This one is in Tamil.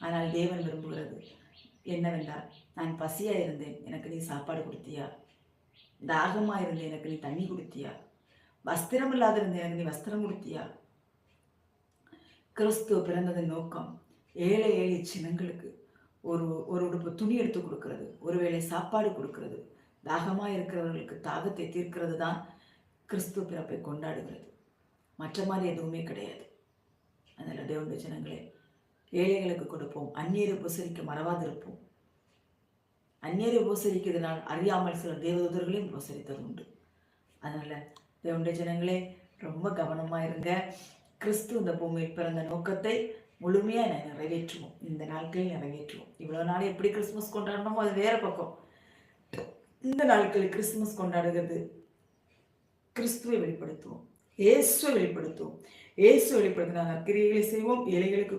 ஆனால் தேவன் விரும்புகிறது என்னவென்றால் நான் பசியாக இருந்தேன் எனக்கு நீ சாப்பாடு கொடுத்தியா? தாகமாக இருந்தேன் எனக்கு நீ தண்ணி கொடுத்தியா? வஸ்திரம் இல்லாத இருந்தேன் எனக்கு நீ வஸ்திரம் கொடுத்தியா? கிறிஸ்துவ பிறந்ததன் நோக்கம் ஏழை ஏழை சின்னங்களுக்கு ஒரு ஒரு உடுப்பு துணி எடுத்து கொடுக்கறது ஒருவேளை சாப்பாடு கொடுக்கறது. தாகமாக இருக்கிறவர்களுக்கு தாகத்தை தீர்க்கிறது தான் கிறிஸ்துவ பிறப்பை கொண்டாடுகிறது. மற்ற மாதிரி எதுவுமே கிடையாது. அதனால் தேவனுடைய ஜனங்களே ஏழைகளுக்கு கொடுப்போம். அந்நியரை உபசரிக்க மறவாதிருப்போம். அந்நியரை உபசரிக்கிறதுனால் அறியாமல் சில தேவதூதர்களையும் உபசரித்தது உண்டு. அதனால் தேவனுடைய ஜனங்களே ரொம்ப கவனமாக இருங்க. கிறிஸ்து இந்த பூமியில் பிறந்த நோக்கத்தை முழுமையாக நான் நிறைவேற்றுவோம். இந்த நாட்களில் நிறைவேற்றுவோம். இவ்வளோ நாள் எப்படி கிறிஸ்மஸ் கொண்டாடணுமோ அது வேறு பக்கம். இந்த நாட்களில் கிறிஸ்துமஸ் கொண்டாடுகிறது. கிறிஸ்துவை வெளிப்படுத்துவோம். இயேசுவை வெளிப்படுத்துவோம். இயேசு வெளிப்படுத்தினால் கிரியைகளை செய்வோம். ஏழைகளுக்கு